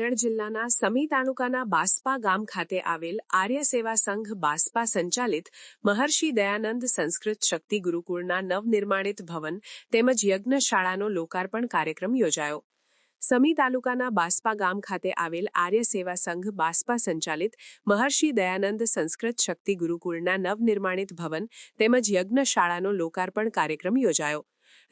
પાટણ જિલ્લાના સમી તાલુકાના બાસ્પા ગામ ખાતે આવેલ આર્ય સેવા સંઘ બાસ્પા સંચાલિત મહર્ષિ દયાનંદ સંસ્કૃત શક્તિ ગુરુકુળના નવનિર્માણિત ભવન તેમજ યજ્ઞશાળાનો લોકાર્પણ કાર્યક્રમ યોજાયો. સમી તાલુકાના બાસ્પા ગામ ખાતે આવેલ આર્ય સેવા સંઘ બાસ્પા સંચાલિત મહર્ષિ દયાનંદ સંસ્કૃત શક્તિ ગુરુકુળના નવનિર્માણિત ભવન તેમજ યજ્ઞશાળાનો લોકાર્પણ કાર્યક્રમ યોજાયો.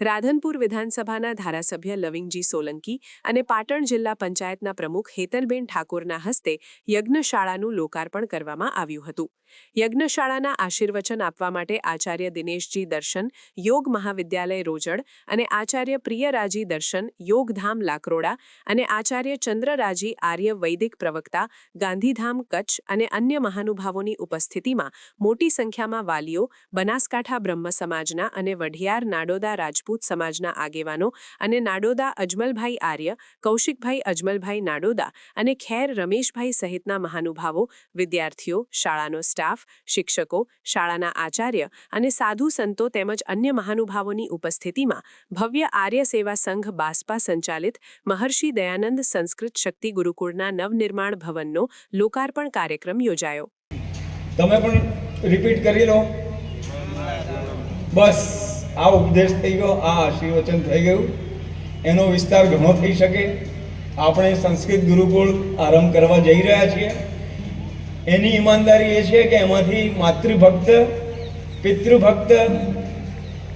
રાધનપુર વિધાનસભાના ધારાસભ્ય લવિંગજી સોલંકી અને પાટણ જિલ્લા પંચાયતના પ્રમુખ હેતલબેન ઠાકોરના હસ્તે યજ્ઞશાળાનું લોકાર્પણ કરવામાં આવ્યું હતું. યજ્ઞશાળાના આશીર્વચન આપવા માટે આચાર્ય દિનેશજી દર્શન, યોગ મહાવિદ્યાલય રોજડ અને આચાર્ય પ્રિયરાજી દર્શન, યોગધામ લાકરોડા અને આચાર્ય ચંદ્રરાજી આર્ય વૈદિક પ્રવક્તા, ગાંધીધામ કચ્છ અને અન્ય મહાનુભાવોની ઉપસ્થિતિમાં મોટી સંખ્યામાં વાલીઓ, બનાસકાંઠા બ્રહ્મ સમાજના અને વઢિયાર નાડોદા રાજપૂત સમાજના આગેવાનો અને નાડોદા અજમલભાઈ આર્ય, કૌશિકભાઈ અજમલભાઈ નાડોદા અને ખેર રમેશભાઈ સહિતના મહાનુભાવો, વિદ્યાર્થીઓ, શાળાનો સ્ટાફ, શિક્ષકો, શાળાના આચાર્ય અને સાધુ સંતો તેમજ અન્ય મહાનુભાવોની ઉપસ્થિતિમાં ભવ્ય આર્ય સેવા સંઘ બાસ્પા સંચાલિત મહર્ષિ દયાનંદ સંસ્કૃત શક્તિ ગુરુકુળના નવનિર્માણ ભવનનો લોકાર્પણ કાર્યક્રમ યોજાયો. તમે પણ રિપીટ કરી લો. બસ. આ ઉપદેશ થઈ ગયો, આ આશીર્વચન થઈ ગયું. એનો વિસ્તાર ઘણો થઈ શકે. આપણે સંસ્કૃત ગુરુકુળ આરંભ કરવા જઈ રહ્યા છીએ. એની ઈમાનદારી એ છે કે એમાંથી માતૃભક્ત, પિતૃભક્ત,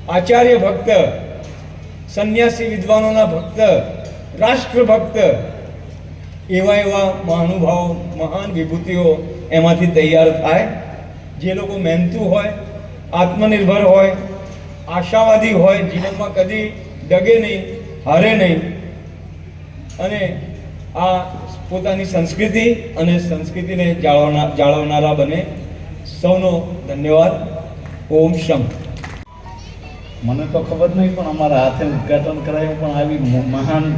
આચાર્ય ભક્ત, સંન્યાસી વિદ્વાનોના ભક્ત, રાષ્ટ્રભક્ત એવા એવા મહાનુભાવો, મહાન વિભૂતિઓ એમાંથી તૈયાર થાય. જે લોકો મહેનતુ હોય, આત્મનિર્ભર હોય આશાવાદી હોય, જીવનમાં કદી ડગે નહીં, હારે નહીં. અને આ પોતાની સંસ્કૃતિ અને સંસ્કૃતિને જાળવના, જાળવનારા બને. સૌનો ધન્યવાદ. ઓમ શમ. મને તો ખબર નહીં, પણ અમારા હાથે ઉદ્ઘાટન કરાયું, પણ આવી મહાન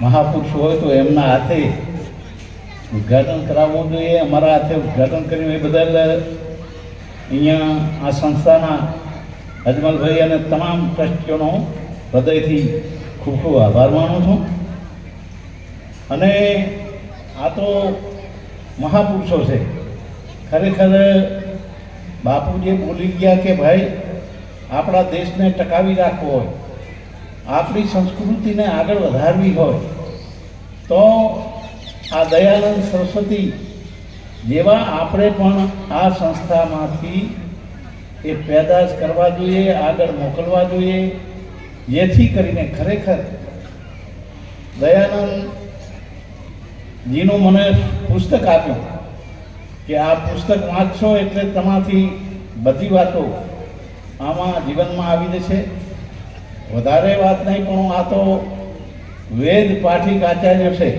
મહાપુરુષ હોય તો એમના હાથે ઉદ્ઘાટન કરાવવું જોઈએ. અમારા હાથે ઉદ્ઘાટન કર્યું એ બદલ અહીંયા આ સંસ્થાના અજમલભાઈ અને તમામ ટ્રસ્ટીઓનો હૃદયથી ખૂબ ખૂબ આભાર માનું છું. અને આ તો મહાપુરુષો છે. ખરેખર બાપુજી બોલી ગયા કે ભાઈ, આપણા દેશને ટકાવી રાખવો હોય, આપણી સંસ્કૃતિને આગળ વધારવી હોય, તો આ દયાનંદ સરસ્વતી જેવા આપણે પણ આ સંસ્થામાંથી એ પેદાશ કરવા જોઈએ, આગળ મોકલવા જોઈએ. જેથી કરીને ખરેખર દયાનંદજીનું મને પુસ્તક આપ્યું કે આ પુસ્તક વાંચશો એટલે તમાથી બધી વાતો આમાં જીવનમાં આવી જશે. વધારે વાત નહીં, પણ આ તો વેદ પાઠિક આચાર્ય છે.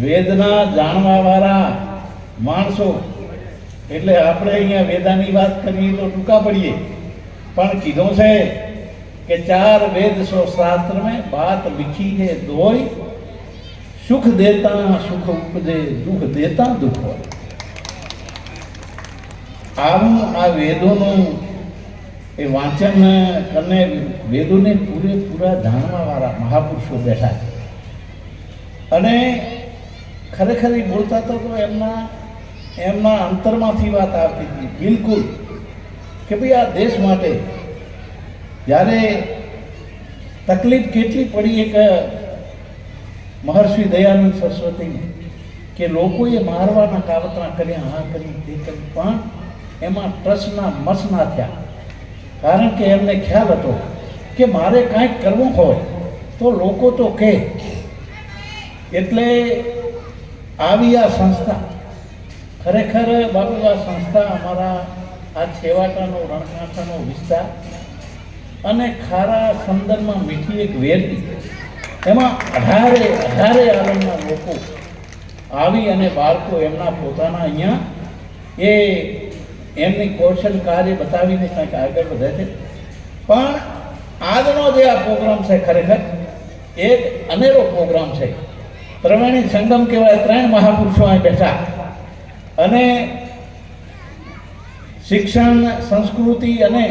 વેદના જાણવાવાળા માણસો એટલે આપણે અહીંયા વેદાની વાત કરીએ તો ટૂંકા પડીએ. પણ કીધું છે કે ચાર વેદ સો શાસ્ત્ર મેં વાત લીખી હે દોય સુખ દેતા, સુખ ઉપદે, દુઃખ દેતા, દુઃખ હોય. આવું આ વેદોનું એ વાંચન અને વેદોને પૂરેપૂરા જાણવા વાળા મહાપુરુષો બેઠા છે. અને ખરેખર એ બોલતા તો એમના એમના અંતરમાંથી વાત આવતી હતી. બિલકુલ. કે ભાઈ આ દેશ માટે જ્યારે તકલીફ કેટલી પડી એક મહર્ષિ દયાનંદ સરસ્વતીને કે લોકોએ મારવાના કાવતરા કર્યા, હા કરી, તે કરી, પણ એમાં ટ્રસ્ટના મસના થયા. કારણ કે એમને ખ્યાલ હતો કે મારે કાંઈક કરવું હોય તો લોકો તો કહે એટલે આવી આ સંસ્થા ખરેખર બાબુ, આ સંસ્થા અમારા આ છેવાટાનો રણકાંઠાનો વિસ્તાર અને ખારા સંદરમાં મીઠી એક વેરતી એમાં અઢારે અઢારે આલમના લોકો આવી અને બાળકો એમના પોતાના અહીંયા એ એમની કૌશલ કાર્ય બતાવીને કંઈક આગળ વધે છે. પણ આજનો જે આ પ્રોગ્રામ છે ખરેખર, એક અનેરો પ્રોગ્રામ છે. ત્રવેણી સંગમ કહેવાય, ત્રણ મહાપુરુષો અહીં બેઠા. અને શિક્ષણ, સંસ્કૃતિ અને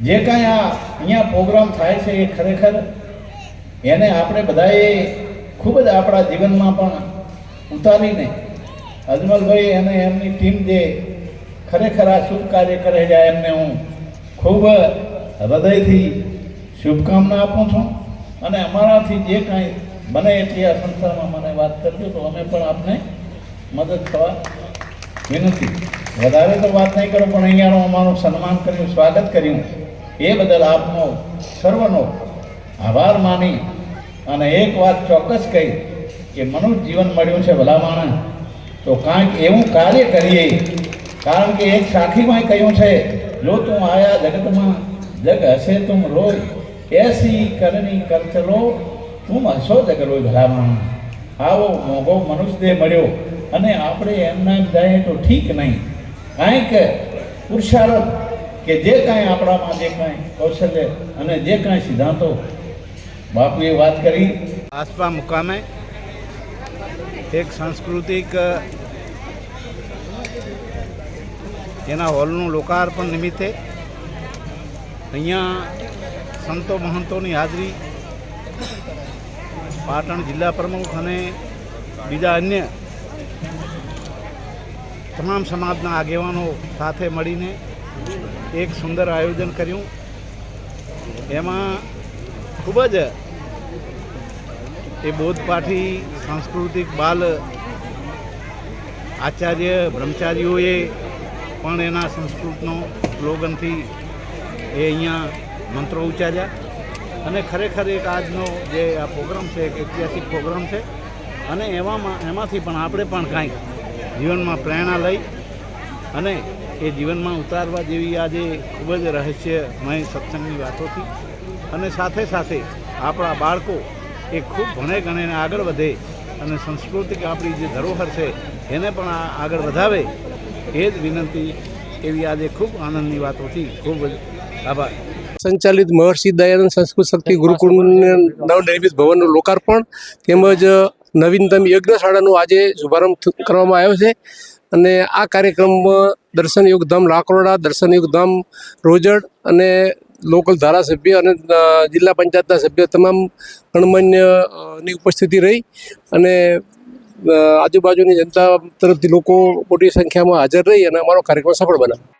જે કાંઈ આ અહીંયા પ્રોગ્રામ થાય છે એ ખરેખર એને આપણે બધાએ ખૂબ જ આપણા જીવનમાં પણ ઉતારીને અજમલભાઈ અને એમની ટીમ જે ખરેખર આ શુભ કાર્ય કરે છે એમને હું ખૂબ હૃદયથી શુભકામના આપું છું. અને અમારાથી જે કાંઈ બને એટલી આ સંસ્થામાં મને વાત કરજો તો અમે પણ આપને મદદ થવા વિનંતી. વધારે તો વાત નહીં કરો, પણ અહીંયાનો અમારું સન્માન કર્યું, સ્વાગત કર્યું. એ બદલ આપનો સર્વનો આભાર માની અને એક વાત ચોક્કસ કહી કે મનુષ્ય જીવન મળ્યું છે ભલા માણસ તો કાંઈક એવું કાર્ય કરીએ. કારણ કે એક સાખીમાં કહ્યું છે જો તું આયા જગતમાં, જગ હશે તું રોય. એસી કરણી કર ચલો તું હશો જગ રોય ભલા માણસ આવો મોગો મનુષ્ય મળ્યો અને આપણે એમના એમ જઈએ તો ઠીક નહીં. કાંઈક પુરુષાર્થ કે જે કાંઈ આપણામાં જે કાંઈ કૌશલ્ય અને જે કાંઈ સિદ્ધાંતો. બાપુએ વાત કરી. આસપા મુકામે એક સાંસ્કૃતિક, એના હોલનું લોકાર્પણ નિમિત્તે અહીંયા સંતો મહંતોની હાજરી પાટણ જિલ્લા પ્રમુખ અને બીજા અન્ય તમામ સમાજના આગેવાનો સાથે મળીને એક સુંદર આયોજન કર્યું. એમાં ખૂબ જ એ બોધપાઠી સાંસ્કૃતિક બાલ આચાર્ય બ્રહ્મચારીઓએ પણ એના સંસ્કૃતનો સ્લોગનથી એ અહીંયા મંત્રો ઉચ્ચાર્યા. અને ખરેખર એક આજનો જે આ પ્રોગ્રામ છે, એક ઐતિહાસિક પ્રોગ્રામ છે. અને એવામાં, એમાંથી પણ આપણે પણ કાંઈક જીવનમાં પ્રેરણા લઈ અને એ જીવનમાં ઉતારવા જેવી આજે ખૂબ જ રહસ્યમય સત્સંગની વાતોથી અને સાથે સાથે આપણા બાળકો એ ખૂબ ભણે ગણે અને આગળ વધે અને સંસ્કૃતિક આપણી જે ધરોહર છે, એને પણ આગળ વધાવે, એ જ વિનંતી એવી આજે ખૂબ આનંદની વાતોથી ખૂબ જ આભાર. સંચાલિત મહર્ષિ દયાનંદ સંસ્કૃત શક્તિ ગુરુકુળ નવનિર્મિત ભવનનું લોકાર્પણ તેમજ નવીનતમ યજ્ઞશાળાનું આજે શુભારંભ કરવામાં આવ્યો છે. અને આ કાર્યક્રમમાં દર્શન યોગધામ લાકરોડા, દર્શન યોગધામ રોજડ અને લોકલ ધારાસભ્ય અને જિલ્લા પંચાયતના સભ્ય તમામ ગણમાન્યની ઉપસ્થિતિ રહી અને આજુબાજુની જનતા તરફથી લોકો મોટી સંખ્યામાં હાજર રહી અને અમારો કાર્યક્રમ સફળ બનાવ્યો